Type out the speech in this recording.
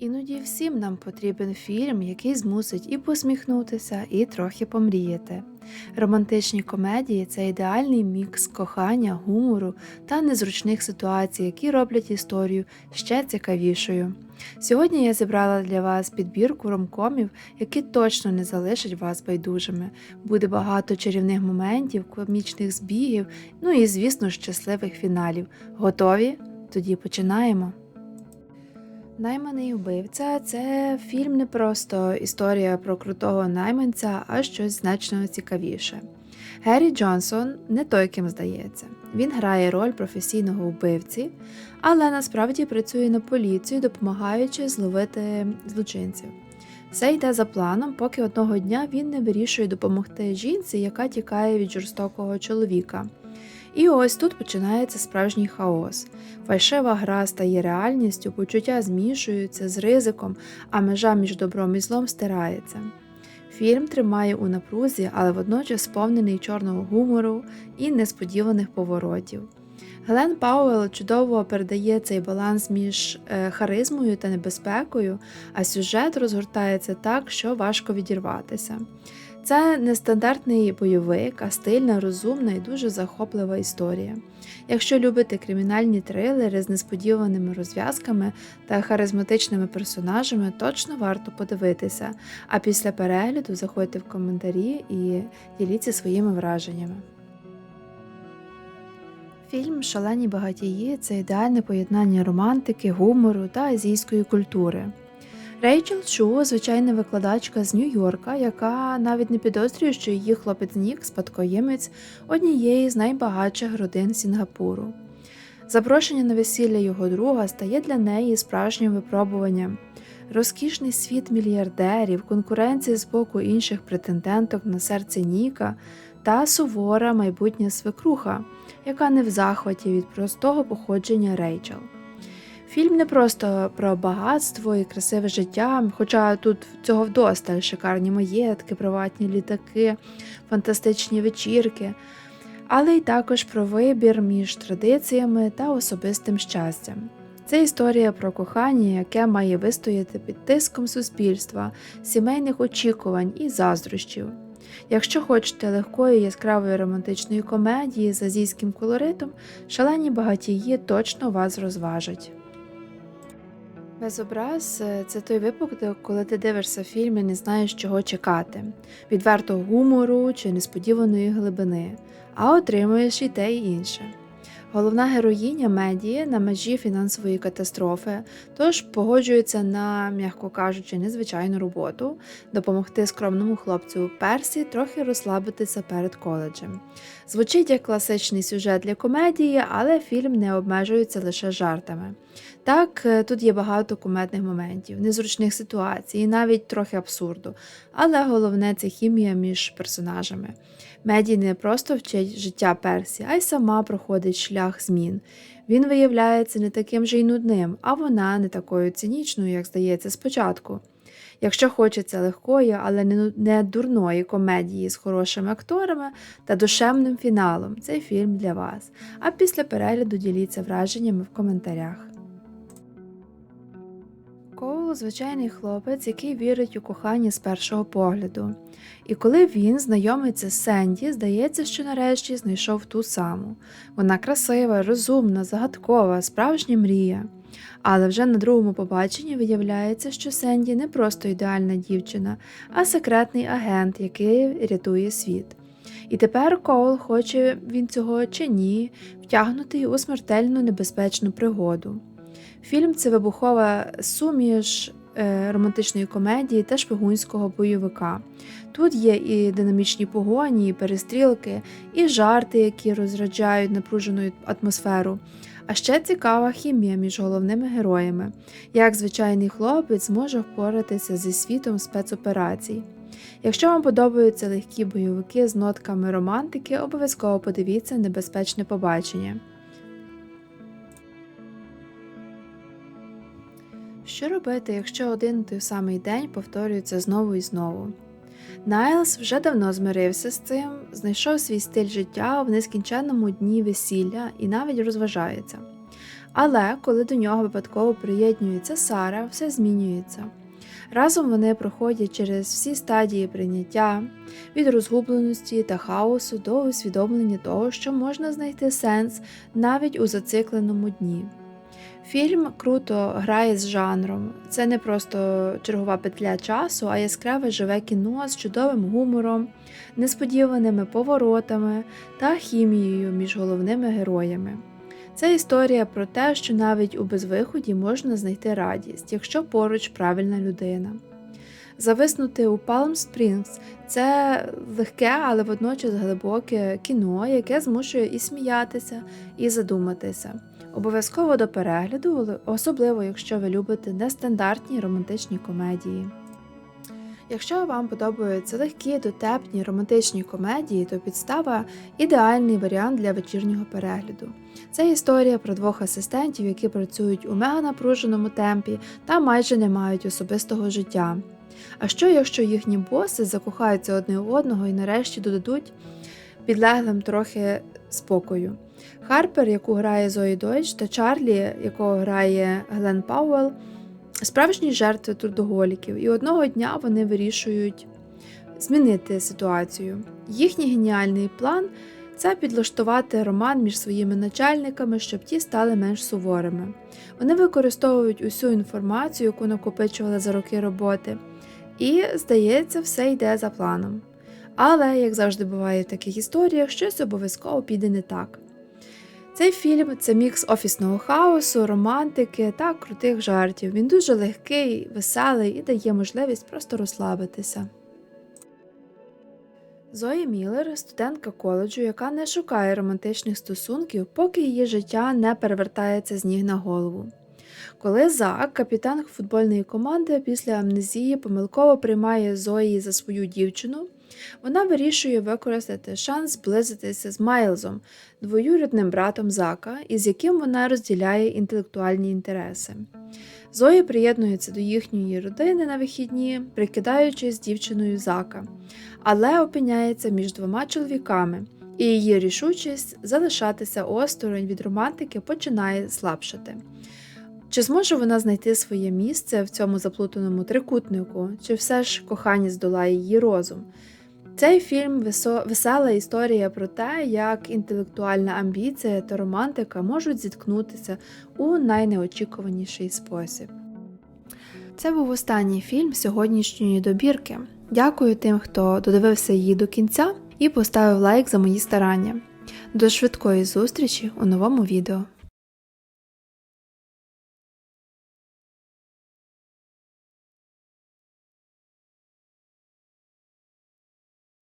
Іноді всім нам потрібен фільм, який змусить і посміхнутися, і трохи помріяти. Романтичні комедії це ідеальний мікс кохання, гумору та незручних ситуацій, які роблять історію ще цікавішою. Сьогодні я зібрала для вас підбірку ромкомів, які точно не залишать вас байдужими. Буде багато чарівних моментів, комічних збігів, ну і, звісно, щасливих фіналів. Готові? Тоді починаємо. Найманий вбивця це фільм не просто історія про крутого найманця, а щось значно цікавіше. Геррі Джонсон не той, ким здається. Він грає роль професійного вбивці, але насправді працює на поліцію, допомагаючи зловити злочинців. Все йде за планом, поки одного дня він не вирішує допомогти жінці, яка тікає від жорстокого чоловіка. І ось тут починається справжній хаос. Фальшива гра стає реальністю, почуття змішуються з ризиком, а межа між добром і злом стирається. Фільм тримає у напрузі, але водночас сповнений чорного гумору і несподіваних поворотів. Глен Пауелл чудово передає цей баланс між е, харизмою та небезпекою, а сюжет розгортається так, що важко відірватися. Це не стандартний бойовик, а стильна, розумна і дуже захоплива історія. Якщо любите кримінальні трилери з несподіваними розв'язками та харизматичними персонажами, точно варто подивитися. А після перегляду заходьте в коментарі і діліться своїми враженнями. Фільм Шалені багатії це ідеальне поєднання романтики, гумору та азійської культури. Рейчел Чу звичайна викладачка з Нью-Йорка, яка навіть не підозрює, що її хлопець Нік спадкоємець однієї з найбагатших родин Сінгапуру. Запрошення на весілля його друга стає для неї справжнім випробуванням. Розкішний світ мільярдерів, конкуренція з боку інших претенденток на серце Ніка та сувора майбутня свекруха, яка не в захваті від простого походження Рейчел. Фільм не просто про багатство і красиве життя, хоча тут цього вдосталь шикарні маєтки, приватні літаки, фантастичні вечірки, але й також про вибір між традиціями та особистим щастям. Це історія про кохання, яке має вистояти під тиском суспільства, сімейних очікувань і заздрощів. Якщо хочете легкої яскравої романтичної комедії з азійським колоритом, шалені багатії точно вас розважать. Безобраз це той випадок, коли ти дивишся фільм і не знаєш, чого чекати, відвертого гумору чи несподіваної глибини, а отримуєш і те і інше. Головна героїня медії на межі фінансової катастрофи, тож погоджується на, м'яко кажучи, незвичайну роботу, допомогти скромному хлопцю Персі трохи розслабитися перед коледжем. Звучить як класичний сюжет для комедії, але фільм не обмежується лише жартами. Так, е, тут є багато кумедних моментів, незручних ситуацій, навіть трохи абсурду, але головне це хімія між персонажами. Меді не просто вчить життя Персі, а й сама проходить шлях змін. Він виявляється не таким же й нудним, а вона не такою цинічною, як здається, спочатку. Якщо хочеться легкої, але не дурної комедії з хорошими акторами та душевним фіналом, цей фільм для вас. А після перегляду діліться враженнями в коментарях. Звичайний хлопець, який вірить у кохання з першого погляду. І коли він знайомиться з Сенді, здається, що нарешті знайшов ту саму. Вона красива, розумна, загадкова, справжня мрія. Але вже на другому побаченні виявляється, що Сенді не просто ідеальна дівчина, а секретний агент, який рятує світ. І тепер Коул, хоче він цього чи ні, втягнутий у смертельну небезпечну пригоду. Фільм це вибухова суміш е, романтичної комедії та шпигунського бойовика. Тут є і динамічні погоні, і перестрілки, і жарти, які розраджають напружену атмосферу. А ще цікава хімія між головними героями, як звичайний хлопець зможе впоратися зі світом спецоперацій. Якщо вам подобаються легкі бойовики з нотками романтики, обов'язково подивіться небезпечне побачення. Що робити, якщо один той самий день повторюється знову і знову? Найлс вже давно змирився з цим, знайшов свій стиль життя в нескінченному дні весілля і навіть розважається. Але коли до нього випадково приєднюється Сара, все змінюється. Разом вони проходять через всі стадії прийняття, від розгубленості та хаосу до усвідомлення того, що можна знайти сенс навіть у зацикленому дні. Фільм круто грає з жанром. Це не просто чергова петля часу, а яскраве живе кіно з чудовим гумором, несподіваними поворотами та хімією між головними героями. Це історія про те, що навіть у безвиході можна знайти радість, якщо поруч правильна людина. Зависнути у Palm Springs – це легке, але водночас глибоке кіно, яке змушує і сміятися, і задуматися. Обов'язково до перегляду, особливо якщо ви любите нестандартні романтичні комедії. Якщо вам подобаються легкі, дотепні романтичні комедії, то підстава ідеальний варіант для вечірнього перегляду. Це історія про двох асистентів, які працюють у меганапруженому темпі та майже не мають особистого життя. А що, якщо їхні боси закохаються одне в одного і нарешті додадуть підлеглим трохи спокою? Харпер, яку грає Зої Дойч, та Чарлі, якого грає Глен Пауэлл, справжні жертви трудоголіків, і одного дня вони вирішують змінити ситуацію. Їхній геніальний план це підлаштувати роман між своїми начальниками, щоб ті стали менш суворими. Вони використовують усю інформацію, яку накопичували за роки роботи, і, здається, все йде за планом. Але, як завжди буває в таких історіях, щось обов'язково піде не так. Цей фільм це мікс офісного хаосу, романтики та крутих жартів. Він дуже легкий, веселий і дає можливість просто розслабитися. Зої Міллер – студентка коледжу, яка не шукає романтичних стосунків, поки її життя не перевертається з ніг на голову. Коли Зак, капітан футбольної команди, після амнезії помилково приймає Зої за свою дівчину, вона вирішує використати шанс зблизитися з Майлзом, двоюрідним братом Зака, із яким вона розділяє інтелектуальні інтереси. Зої приєднується до їхньої родини на вихідні, прикидаючись дівчиною Зака, але опиняється між двома чоловіками, і її рішучість залишатися осторонь від романтики починає слабшати. Чи зможе вона знайти своє місце в цьому заплутаному трикутнику, чи все ж кохання здолає її розум? Цей фільм весела історія про те, як інтелектуальна амбіція та романтика можуть зіткнутися у найнеочікуваніший спосіб. Це був останній фільм сьогоднішньої добірки. Дякую тим, хто додивився її до кінця і поставив лайк за мої старання. До швидкої зустрічі у новому відео.